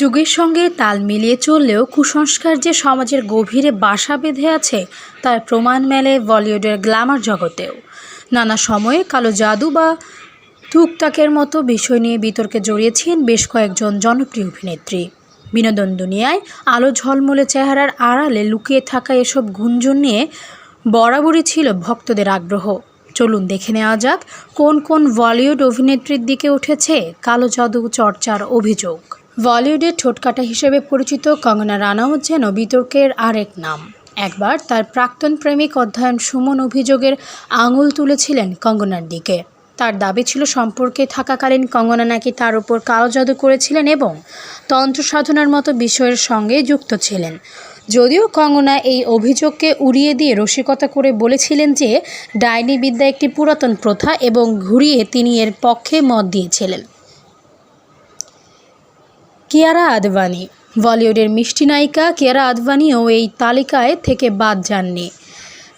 যুগের সঙ্গে তাল মিলিয়ে চললেও কুসংস্কার যে সমাজের গভীরে বাসা বেঁধে আছে, তার প্রমাণ মেলে বলিউডের গ্ল্যামার জগতেও। নানা সময়ে কালো জাদু বা টুকটাকের মতো বিষয় নিয়ে বিতর্কে জড়িয়েছেন বেশ কয়েকজন জনপ্রিয় অভিনেত্রী। বিনোদন দুনিয়ায় আলো ঝলমলে চেহারার আড়ালে লুকিয়ে থাকা এসব গুঞ্জন নিয়ে বরাবরই ছিল ভক্তদের আগ্রহ। চলুন দেখে নেওয়া যাক, কোন কোন বলিউড অভিনেত্রীর দিকে উঠেছে কালো জাদু চর্চার অভিযোগ। বলিউডের ঠোঁটকাটা হিসেবে পরিচিত কঙ্গনা রানাউত যেন বিতর্কের আরেক নাম। একবার তার প্রাক্তন প্রেমিক অধ্যয়ন সুমন অভিযোগের আঙুল তুলেছিলেন কঙ্গনার দিকে। তার দাবি ছিল সম্পর্কে থাকাকালীন কঙ্গনা নাকি তার উপর কালো জাদু করেছিলেন এবং তন্ত্র সাধনার মতো বিষয়ের সঙ্গে যুক্ত ছিলেন। যদিও কঙ্গনা এই অভিযোগকে উড়িয়ে দিয়ে রসিকতা করে বলেছিলেন যে, ডাইনি বিদ্যা একটি পুরাতন প্রথা এবং ঘুরিয়ে তিনি এর পক্ষে মত দিয়েছিলেন। কিয়ারা আদভানি। বলিউডের মিষ্টি নায়িকা কিয়ারা আদভানিও এই তালিকায় থেকে বাদ যাননি।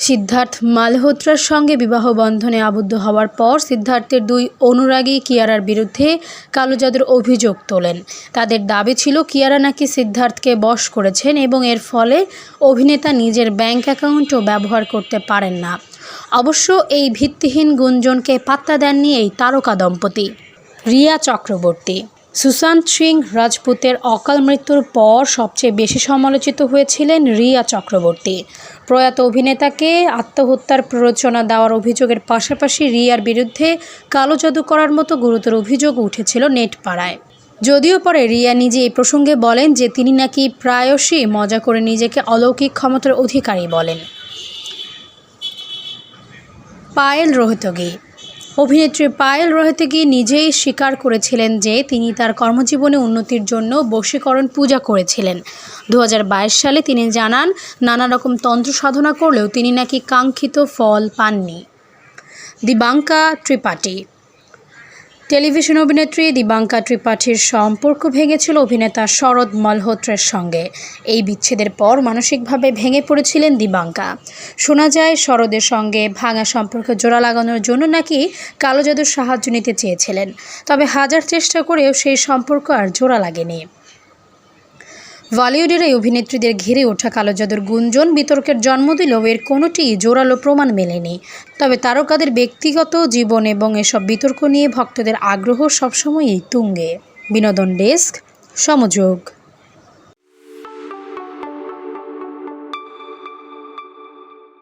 সিদ্ধার্থ মালহোত্রার সঙ্গে বিবাহ বন্ধনে আবদ্ধ হওয়ার পর সিদ্ধার্থের দুই অনুরাগী কিয়ারার বিরুদ্ধে কালো জাদুর অভিযোগ তোলেন। তাদের দাবি ছিল কিয়ারা নাকি সিদ্ধার্থকে বশ করেছেন এবং এর ফলে অভিনেতা নিজের ব্যাংক অ্যাকাউন্টও ব্যবহার করতে পারেন না। অবশ্য এই ভিত্তিহীন গুঞ্জনকে পাত্তা দেননি এই তারকা দম্পতি। রিয়া চক্রবর্তী। সুশান্ত সিং রাজপুতের অকাল মৃত্যুর পর সবচেয়ে বেশি সমালোচিত হয়েছিলেন রিয়া চক্রবর্তী। প্রয়াত অভিনেতাকে আত্মহত্যার প্ররোচনা দেওয়ার অভিযোগের পাশাপাশি রিয়ার বিরুদ্ধে কালো জাদু করার মতো গুরুতর অভিযোগ উঠেছিল নেট পাড়ায় যদিও পরে রিয়া নিজে এই প্রসঙ্গে বলেন যে তিনি নাকি প্রায়শই মজা করে নিজেকে অলৌকিক ক্ষমতার অধিকারী বলেন। পায়েল রোহতগি অভিনেত্রী পায়েল রোহতগি নিজেই স্বীকার করেছিলেন যে তিনি তার কর্মজীবনে উন্নতির জন্য বশীকরণ পূজা করেছিলেন। দু হাজার বাইশ সালে তিনি জানান, নানা রকম তন্ত্র সাধনা করলেও তিনি নাকি কাঙ্ক্ষিত ফল পাননি। দিবাঙ্কা ত্রিপাঠী টেলিভিশন অভিনেত্রী দিবাঙ্কা ত্রিপাঠীর সম্পর্ক ভেঙেছিল অভিনেতা শরৎ মালহোত্রের সঙ্গে। এই বিচ্ছেদের পর মানসিকভাবে ভেঙে পড়েছিলেন দিবাঙ্কা। শোনা যায় শরদের সঙ্গে ভাঙা সম্পর্ক জোড়া লাগানোর জন্য নাকি কালো জাদুর সাহায্য নিতে চেয়েছিলেন। তবে হাজার চেষ্টা করেও সেই সম্পর্ক আর জোড়া লাগেনি। বলিউডের এই অভিনেত্রীদের ঘিরে ওঠা কালো জাদুর গুঞ্জন বিতর্কের জন্ম দিলেও এর কোনোটি জোরালো প্রমাণ মেলেনি। তবে তারকাদের ব্যক্তিগত জীবন এবং এসব বিতর্ক নিয়ে ভক্তদের আগ্রহ সবসময়ই তুঙ্গে। বিনোদন ডেস্ক, সমযোগ।